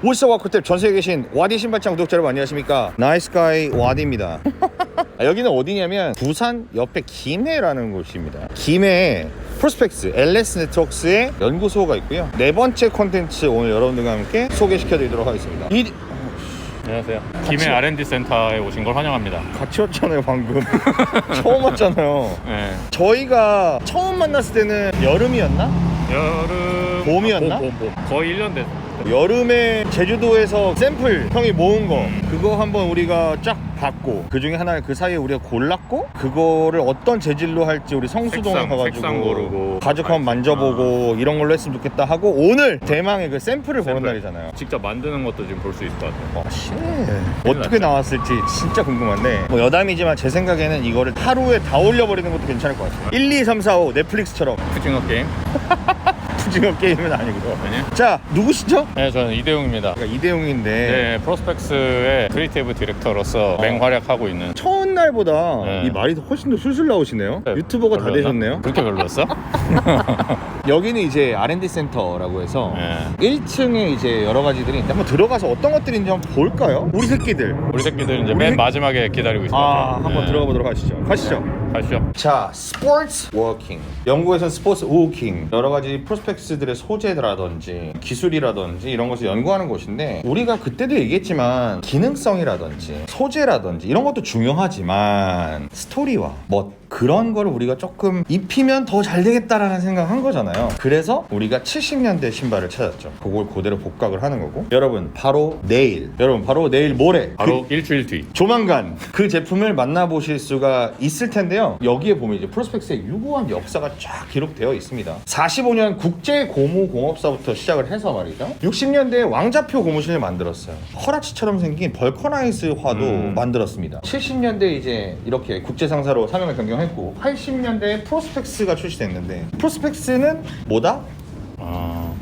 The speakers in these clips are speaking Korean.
울서 와 쿠탭 전 세계에 계신 와디 신발장 구독자 여러분 안녕하십니까 나이스가이 와디입니다 아, 여기는 어디냐면 부산 옆에 김해라는 곳입니다 김해에 프로스펙스 LS 네트워크스의 연구소가 있고요 네 번째 콘텐츠 오늘 여러분들과 함께 소개시켜 드리도록 하겠습니다 이 안녕하세요. 김해 R&D 센터에 오신 걸 환영합니다. 같이 왔잖아요 방금 처음 왔잖아요 네. 저희가 처음 만났을 때는 여름이었나? 여름 봄이었나? 봄, 봄, 봄. 거의 1년 됐. 여름에 제주도에서 샘플 형이 모은 거 그거 한번 우리가 쫙 봤고 그 중에 하나를 그 사이에 우리가 골랐고 그거를 어떤 재질로 할지 우리 성수동에 색상, 가가지고 색상 고르고 가죽 한번 만져보고 이런 걸로 했으면 좋겠다 하고 오늘 대망의 그 샘플을 보는 샘플. 날이잖아요 직접 만드는 것도 지금 볼 수 있을 것 같아요. 와, 씨. 어떻게 나왔을지 진짜 궁금한데 뭐 여담이지만 제 생각에는 이거를 하루에 다 올려버리는 것도 괜찮을 것 같아요 1, 2, 3, 4, 5 넷플릭스처럼 푸징어 게임. 푸징어 게임은 아니고요 아니? 자 누구시죠? 네, 저는 이대용입니다. 제가 이대용인데 네, 프로스펙스의 크리에이티브 디렉터로서 맹활약하고 있는 처음 날보다 네. 이 말이 훨씬 더 술술 나오시네요. 네, 유튜버가 다 별로였나? 되셨네요. 그렇게 별로였어? 여기는 이제 R&D 센터라고 해서 네. 1층에 이제 여러 가지들이 있는데 한번 들어가서 어떤 것들인지 한번 볼까요? 우리 새끼들. 우리 새끼들 이제 우리 맨 새- 마지막에 기다리고 있습니다. 아, 한번 들어가 보도록 하시죠. 가시죠. 가시죠. 자, 스포츠 워킹. 영국에서는 스포츠 워킹. 여러 가지 프로스펙스들의 소재라든지 기술이라든지 이런 것을 연구하는 곳인데 우리가 그때도 얘기했지만 기능성이라든지 소재라든지 이런 것도 중요하지만 스토리와 뭐 그런 거를 우리가 조금 입히면 더 잘 되겠다라는 생각을 한 거잖아요. 그래서 우리가 70년대 신발을 찾았죠. 그걸 그대로 복각을 하는 거고. 여러분, 바로 내일. 여러분, 바로 내일 모레. 바로 일주일 뒤. 조만간 그 제품을 만나보실 수가 있을 텐데요. 여기에 보면 이제 프로스펙스의 유구한 역사가 쫙 기록되어 있습니다. 45년 국제 고무 공업사부터 시작을 해서 말이죠. 60년대에 왕자표 고무신을 만들었어요. 허라치처럼 생긴 벌커나이스 화도 음. 만들었습니다. 70년대 이제 이렇게 국제 상사로 사명을 변경 했고 80년대에 프로스펙스가 출시됐는데 프로스펙스는 뭐다? 아,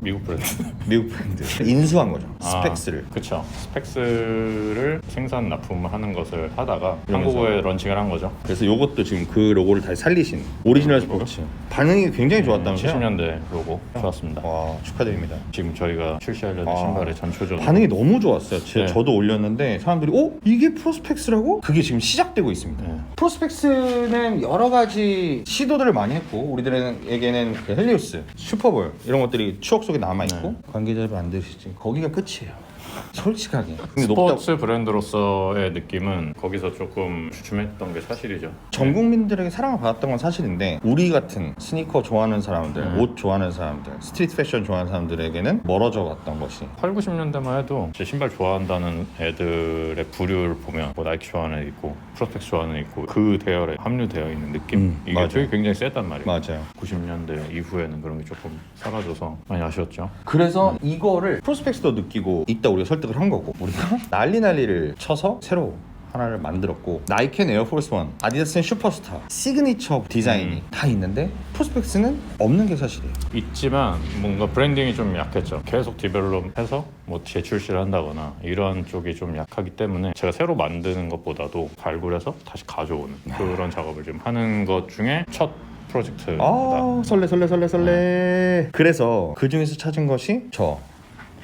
미국 브랜드. 미국 브랜드. 인수한 거죠. 아, 스펙스를. 그쵸. 스펙스를 생산 납품하는 것을 하다가. 한국에 런칭을 한 거죠. 그래서 요것도 지금 그 로고를 다시 살리신 오리지널 스포츠 반응이 굉장히 좋았다면서요? 70년대 로고 좋았습니다. 와 축하드립니다 지금 저희가 출시하려는 아, 신발의 전초전 반응이 너무 좋았어요 제, 네. 저도 올렸는데 사람들이 어? 이게 프로스펙스라고? 그게 지금 시작되고 있습니다 네. 프로스펙스는 여러 가지 시도들을 많이 했고 우리들에게는 그 헬리우스, 슈퍼볼 이런 것들이 추억 속에 남아있고 네. 관계자분 안 들으시지 거기가 끝이에요 솔직하게 근데 높다 스포츠 브랜드로서의 느낌은 거기서 조금 주춤했던 게 사실이죠. 전 국민들에게 사랑을 받았던 건 사실인데 우리 같은 스니커 좋아하는 사람들, 음. 옷 좋아하는 사람들, 스트리트 패션 좋아하는 사람들에게는 멀어져 갔던 것이 8, 90년대만 해도 제 신발 좋아한다는 애들의 부류를 보면 뭐 나이키 좋아하는 애 있고 프로스펙스 좋아하는 애 있고 그 대열에 합류되어 있는 느낌 음, 이게 맞아요. 되게 굉장히 셌단 말이에요. 맞아요. 90년대 이후에는 그런 게 조금 사라져서 많이 아쉬웠죠. 그래서 이거를 프로스펙스도 느끼고 있다 우리 가 설득을 한 거고 우리가 난리 난리를 쳐서 새로 하나를 만들었고 나이키는 에어포스 원, 아디다스는 슈퍼스타, 시그니처 디자인이 음. 다 있는데 프로스펙스는 없는 게 사실이에요. 있지만 뭔가 브랜딩이 좀 약했죠. 계속 디벨롭해서 뭐 재출시를 한다거나 이런 쪽이 좀 약하기 때문에 제가 새로 만드는 것보다도 발굴해서 다시 가져오는 그런 작업을 지금 하는 것 중에 첫 프로젝트입니다. 아 설레 설레 설레 설레. 그래서 그 중에서 찾은 것이 저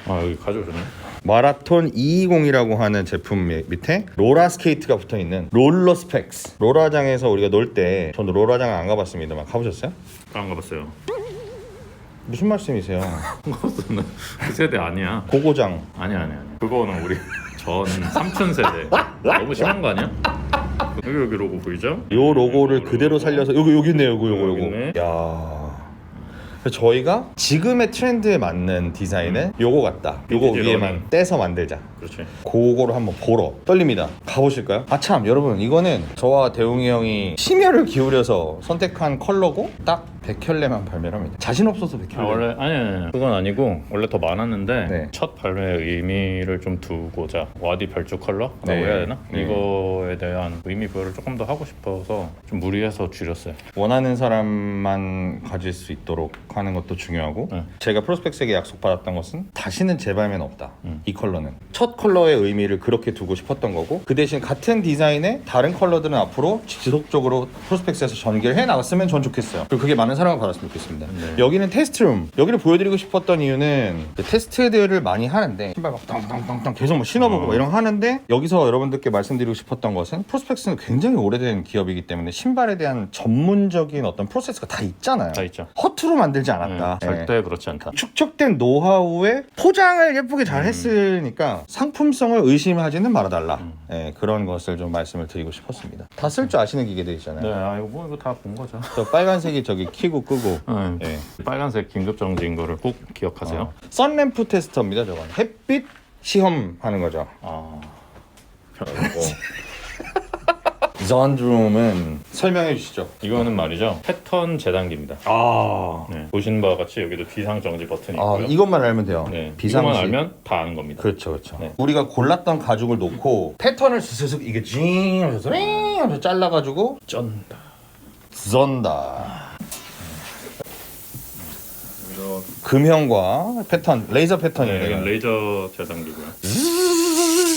아 여기 가져오셨네. 마라톤 220이라고 하는 제품 미- 밑에 로라 스케이트가 붙어 있는 롤러 스펙스. 롤라장에서 우리가 놀 때 저는 롤라장 안 가봤습니다만 가보셨어요? 안 가봤어요. 무슨 말씀이세요? 그것은 그 세대 아니야. 고고장. 아니야 아니야. 아니야. 그거는 우리 전 삼촌 세대. 너무 심한 거 아니야? 여기 여기 로고 보이죠? 요 로고를 그대로 살려서 여기 여기 있네요 요거 요거 요거 있네. 야 그래서 저희가 지금의 트렌드에 맞는 디자인은 요거 같다 요거 빈티지 위에만 러닝. 떼서 만들자 그렇지. 그거를 한번 보러 떨립니다 가보실까요? 아 참 여러분 이거는 저와 대웅이 형이 심혈을 기울여서 선택한 컬러고 딱 100켤레만 발매를 합니다 자신 없어서 100켤레 아, 원래 아니, 아니 그건 아니고 원래 더 많았는데 네. 첫 발매의 의미를 좀 두고자 와디 별주 컬러라고 네. 해야 되나 네. 이거에 대한 의미 부여를 조금 더 하고 싶어서 좀 무리해서 줄였어요. 원하는 사람만 가질 수 있도록 하는 것도 중요하고 네. 제가 프로스펙스에게 약속받았던 것은 다시는 재발매는 없다 음. 이 컬러는 첫 컬러의 의미를 그렇게 두고 싶었던 거고 그 대신 같은 디자인의 다른 컬러들은 앞으로 지속적으로 프로스펙스에서 전개를 해 나갔으면 전 좋겠어요 그리고 그게 많은 사랑을 받았으면 좋겠습니다. 네. 여기는 테스트룸. 여기를 보여드리고 싶었던 이유는 테스트들을 많이 하는데 신발 막 땅땅땅땅 계속 막 신어보고 어. 막 이런 거 하는데 여기서 여러분들께 말씀드리고 싶었던 것은 프로스펙스는 굉장히 오래된 기업이기 때문에 신발에 대한 전문적인 어떤 프로세스가 다 있잖아요. 다 있죠. 허투루 만들지 네, 않았다. 예. 절대 그렇지 않다. 축적된 노하우에 포장을 예쁘게 잘 했으니까 상품성을 의심하지는 말아달라. 음. 예, 그런 것을 좀 말씀을 드리고 싶었습니다. 다 쓸 줄 아시는 기계들 있잖아요. 네, 아 이거 뭐 이거 다 본 거죠. 저 빨간색이 저기 키고 끄고. 네. 예. 빨간색 긴급 정지인 거를 꼭 기억하세요. 어. 선램프 테스터입니다, 저건. 햇빛 시험하는 거죠. 아, 전드룸은 설명해 주시죠. 이거는 말이죠. 패턴 재단기입니다. 아, 네. 보신 바와 같이 여기도 비상 정지 버튼이 아 있고요. 이것만 알면 돼요. 네, 비상시. 이거만 알면 다 아는 겁니다. 그렇죠, 그렇죠. 네. 우리가 골랐던 가죽을 놓고 패턴을 스스슥 이게 징 하면서 링 하면서 잘라가지고 쩐다. zon다. 금형과 패턴, 레이저 네, 패턴이에요. 이건 레이저 재단기고요.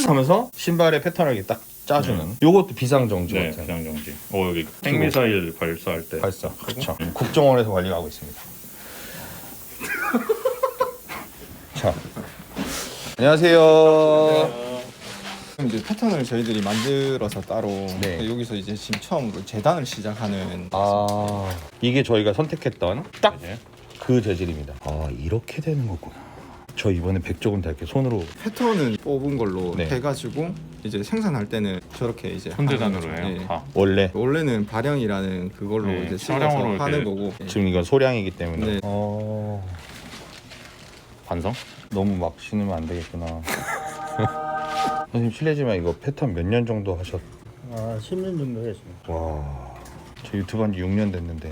하면서 신발의 패턴을 이렇게 딱 짜주는. 요것도 비상정지 네, 버튼. 비상 정지. 어 여기 핵미사일 발사할 때 발사. 그렇죠. 국정원에서 관리하고 있습니다. 자, 안녕하세요. 이제 패턴을 저희들이 만들어서 따로 네. 여기서 이제 지금 처음으로 재단을 시작하는 아, 이게 저희가 선택했던 딱 이제 그 재질입니다. 아, 이렇게 되는 거구나. 저 이번에 백조금 다 이렇게 손으로 패턴을 뽑은 걸로 네. 해가지고 이제 생산할 때는 저렇게 이제 손재단으로 하는 해요. 예. 다. 원래 원래는 발형이라는 그걸로 네, 이제 찍어서 하는 거고 예. 지금 이건 소량이기 때문에. 네. 어, 반성? 너무 막 신으면 안 되겠구나. 선생님 실례지만 이거 패턴 몇 년 정도 하셨? 아, 10년 정도 했습니다. 와, 저 유튜브 한 지 6년 됐는데.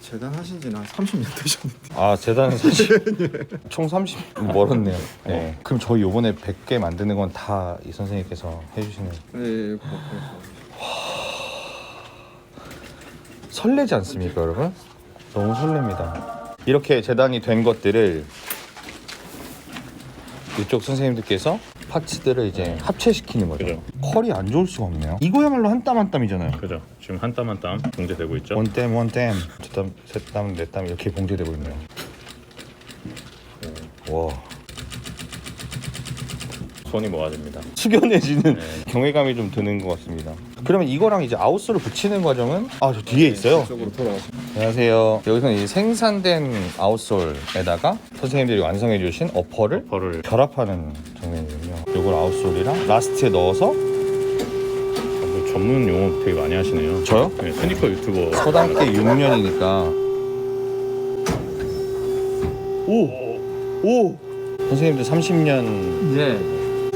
재단 하신 지는 한 30년 되셨는데 아 재단은 사실 총 30 멀었네요. 네. 그럼 저희 요번에 100개 만드는 건 다 이 선생님께서 해주시는 네, 뭐 그래서 설레지 않습니까, 여러분? 너무 설렙니다. 이렇게 재단이 된 것들을 이쪽 선생님들께서 파츠들을 이제 합체시키는 거죠. 그죠. 컬이 안 좋을 수가 없네요. 이거야말로 한 땀 한 땀이잖아요. 그죠. 지금 한 땀 한 땀 봉제되고 있죠. 원땀 원땀 두땀 셋땀 넷땀 이렇게 봉제되고 있네요. 와 손이 모아집니다. 숙연해지는 네. 경외감이 좀 드는 것 같습니다. 그러면 이거랑 이제 아웃솔을 붙이는 과정은 아 저 뒤에 있어요. 이쪽으로 돌아가시면 안녕하세요. 여기서는 이 생산된 아웃솔에다가 선생님들이 완성해 주신 어퍼를 벌을 결합하는 장면이거든 요. 이걸 아웃솔이랑 라스트에 넣어서 뭐 전문 용어 되게 많이 하시네요. 저요? 네, 스니커 유튜버. 서당계 6년이니까 오! 오! 선생님들 30년 예.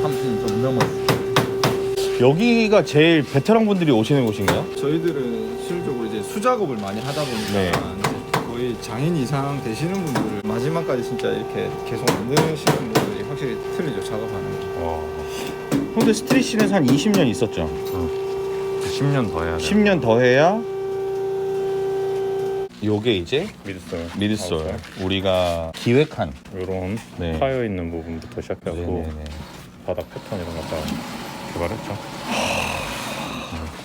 30년 좀 넘었어요. 여기가 제일 베테랑 분들이 오시는 곳인가요? 저희들은 실질적으로 이제 수작업을 많이 하다 보니까 네. 이제 거의 장인 이상 되시는 분들을 마지막까지 진짜 이렇게 계속 만드시는 분들이 확실히 틀리죠 작업하는 거. 와, 근데 스트리신에서 한 20년 있었죠. 10년 더 해야 돼. 10년 더 해야 요게 이제 미드솔. 미드솔 우리가 기획한 이런 네. 파여 있는 부분부터 시작해갖고 네네네. 바닥 패턴 이런 거 다 개발했죠.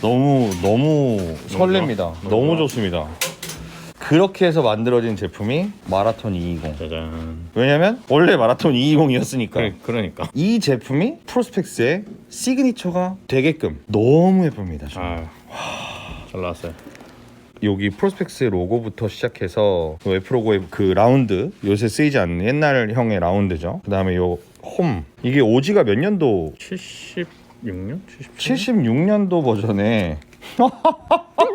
너무 너무 설렙니다. 너무? 좋습니다. 그렇게 해서 만들어진 제품이 마라톤 220. 짜잔. 왜냐면 원래 마라톤 220이었으니까. 그래, 그러니까. 이 제품이 프로스펙스의 시그니처가 되게끔 너무 예쁩니다. 아, 잘 나왔어요. 여기 프로스펙스 로고부터 시작해서 그 F 로고의 그 라운드 요새 쓰이지 않는 옛날형의 라운드죠. 그 다음에 요 홈 이게 오지가 몇 년도 76년? 77년? 76년도 버전에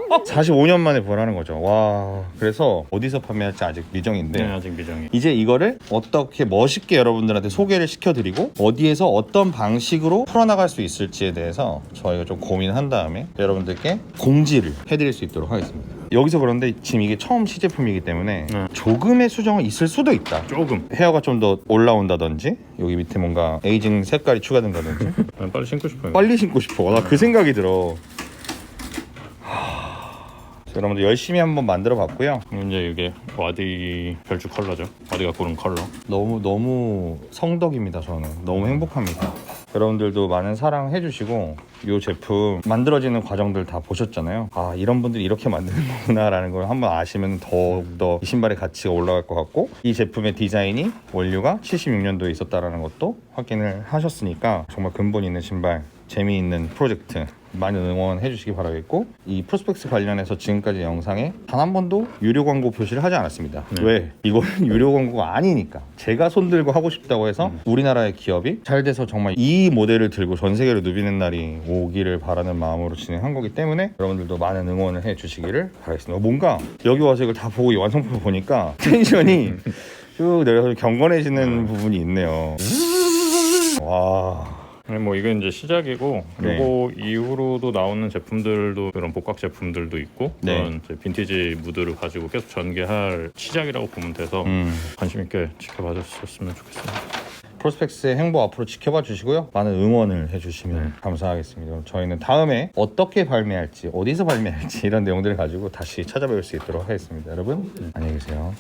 45년 만에 부활하는 거죠. 와 그래서 어디서 판매할지 아직 미정인데 네, 아직 미정이. 이제 이거를 어떻게 멋있게 여러분들한테 소개를 시켜드리고 어디에서 어떤 방식으로 풀어나갈 수 있을지에 대해서 저희가 좀 고민한 다음에 여러분들께 공지를 해드릴 수 있도록 하겠습니다. 여기서 그런데 지금 이게 처음 시제품이기 때문에 네. 조금의 수정은 있을 수도 있다. 조금. 헤어가 좀 더 올라온다든지 여기 밑에 뭔가 에이징 색깔이 추가된다든지 난 빨리 신고 싶어요. 빨리 신고 싶어. 나 그 생각이 들어. 하... 여러분들 열심히 한번 만들어 봤고요. 이제 이게 와디 별주 컬러죠. 와디가 고른 컬러. 너무 너무 성덕입니다 저는 너무 행복합니다 여러분들도 많은 사랑 해주시고 이 제품 만들어지는 과정들 다 보셨잖아요. 아 이런 분들이 이렇게 만드는 거구나라는 걸 한번 아시면 더욱더 이 신발의 가치가 올라갈 것 같고 이 제품의 디자인이 원료가 76년도에 있었다라는 것도 확인을 하셨으니까 정말 근본 있는 신발 재미있는 프로젝트 많이 응원해 주시기 바라겠고 이 프로스펙스 관련해서 지금까지 영상에 단 한 번도 유료 광고 표시를 하지 않았습니다. 왜? 이거는 유료 광고가 아니니까 제가 손들고 하고 싶다고 해서 우리나라의 기업이 잘 돼서 정말 이 모델을 들고 전 세계로 누비는 날이 오기를 바라는 마음으로 진행한 거기 때문에 여러분들도 많은 응원을 해 주시기를 바라겠습니다. 뭔가 여기 와서 이걸 다 보고 이 완성품을 보니까 텐션이 쭉 내려서 경건해지는 부분이 있네요. 와. 아니, 뭐 이게 이제 시작이고 네. 그리고 이후로도 나오는 제품들도 그런 복각 제품들도 있고 네. 그런 이제 빈티지 무드를 가지고 계속 전개할 시작이라고 보면 돼서 음. 관심 있게 지켜봐 주셨으면 좋겠습니다. 프로스펙스의 행보 앞으로 지켜봐 주시고요. 많은 응원을 해주시면 감사하겠습니다. 그럼 저희는 다음에 어떻게 발매할지, 어디서 발매할지 이런 내용들을 가지고 다시 찾아뵐 수 있도록 하겠습니다. 여러분, 안녕히 계세요.